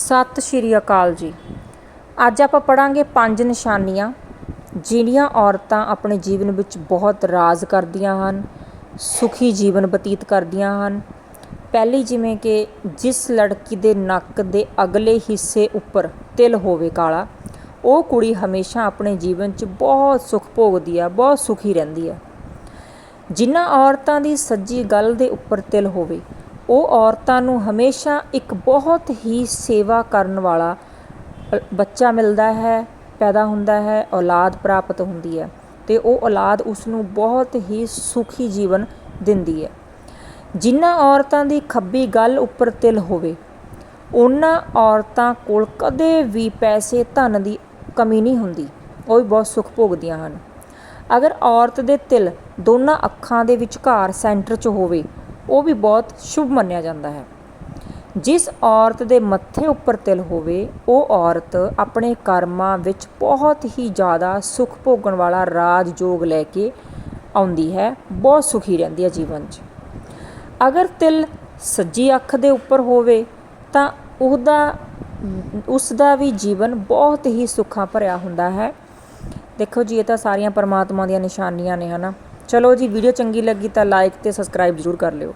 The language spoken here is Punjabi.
ਸਤਿ ਸ਼੍ਰੀ ਅਕਾਲ ਜੀ। ਅੱਜ ਆਪਾਂ ਪੜਾਂਗੇ ਪੰਜ ਨਿਸ਼ਾਨੀਆਂ, ਜਿਹੜੀਆਂ ਔਰਤਾਂ ਆਪਣੇ ਜੀਵਨ ਵਿੱਚ ਬਹੁਤ ਰਾਜ ਕਰਦੀਆਂ ਹਨ, ਸੁਖੀ ਜੀਵਨ ਬਤੀਤ ਕਰਦੀਆਂ ਹਨ। ਪਹਿਲੀ ਜਿਵੇਂ ਕਿ ਜਿਸ ਲੜਕੀ ਦੇ ਨੱਕ ਦੇ ਅਗਲੇ ਹਿੱਸੇ ਉੱਪਰ ਤਿਲ ਹੋਵੇ ਕਾਲਾ, ਉਹ ਕੁੜੀ ਹਮੇਸ਼ਾ ਆਪਣੇ ਜੀਵਨ 'ਚ ਬਹੁਤ ਸੁਖ ਭੋਗਦੀ ਆ, ਬਹੁਤ ਸੁਖੀ ਰਹਿੰਦੀ ਆ। ਜਿਨ੍ਹਾਂ ਔਰਤਾਂ ਦੀ ਸੱਜੀ ਗੱਲ ਦੇ ਉੱਪਰ ਤਿਲ ਹੋਵੇ ਉਹ ਔਰਤਾਂ ਨੂੰ ਹਮੇਸ਼ਾ ਇੱਕ ਬਹੁਤ ਹੀ ਸੇਵਾ ਕਰਨ ਵਾਲਾ ਬੱਚਾ ਮਿਲਦਾ ਹੈ, ਪੈਦਾ ਹੁੰਦਾ ਹੈ, ਔਲਾਦ ਪ੍ਰਾਪਤ ਹੁੰਦੀ ਹੈ ਅਤੇ ਉਹ ਔਲਾਦ ਉਸ ਨੂੰ ਬਹੁਤ ਹੀ ਸੁਖੀ ਜੀਵਨ ਦਿੰਦੀ ਹੈ। ਜਿਨ੍ਹਾਂ ਔਰਤਾਂ ਦੀ ਖੱਬੀ ਗੱਲ ਉੱਪਰ ਤਿਲ ਹੋਵੇ, ਉਹਨਾਂ ਔਰਤਾਂ ਕੋਲ ਕਦੇ ਵੀ ਪੈਸੇ ਧਨ ਦੀ ਕਮੀ ਨਹੀਂ ਹੁੰਦੀ, ਉਹ ਵੀ ਬਹੁਤ ਸੁਖ ਭੋਗਦੀਆਂ ਹਨ। ਅਗਰ ਔਰਤ ਦੇ ਤਿਲ ਦੋਨਾਂ ਅੱਖਾਂ ਦੇ ਵਿਚਕਾਰ ਸੈਂਟਰ 'ਚ ਹੋਵੇ ਉਹ ਵੀ ਬਹੁਤ ਸ਼ੁਭ ਮੰਨਿਆ ਜਾਂਦਾ ਹੈ। ਜਿਸ ਔਰਤ ਦੇ ਮੱਥੇ ਉੱਪਰ ਤਿਲ ਹੋਵੇ, ਉਹ ਔਰਤ ਆਪਣੇ ਕਰਮਾਂ ਵਿੱਚ ਬਹੁਤ ਹੀ ਜ਼ਿਆਦਾ ਸੁਖ ਭੋਗਣ ਵਾਲਾ ਰਾਜ ਜੋਗ ਲੈ ਕੇ ਆਉਂਦੀ ਹੈ, ਬਹੁਤ ਸੁਖੀ ਰਹਿੰਦੀ ਹੈ ਜੀਵਨ 'ਚ। ਅਗਰ ਤਿਲ ਸੱਜੀ ਅੱਖ ਦੇ ਉੱਪਰ ਹੋਵੇ, ਤਾਂ ਉਹਦਾ ਉਸ ਦਾ ਵੀ ਜੀਵਨ ਬਹੁਤ ਹੀ ਸੁੱਖਾਂ ਭਰਿਆ ਹੁੰਦਾ ਹੈ। ਦੇਖੋ ਜੀ, ਇਹ ਤਾਂ ਸਾਰੀਆਂ ਪਰਮਾਤਮਾ ਦੀਆਂ ਨਿਸ਼ਾਨੀਆਂ ਨੇ, ਹਨਾ? ਚਲੋ ਜੀ ਵੀਡੀਓ ਚੰਗੀ ਲੱਗੀ ਤਾਂ ਲਾਈਕ ਤੇ ਸਬਸਕ੍ਰਾਈਬ ਜ਼ਰੂਰ ਕਰ ਲਿਓ।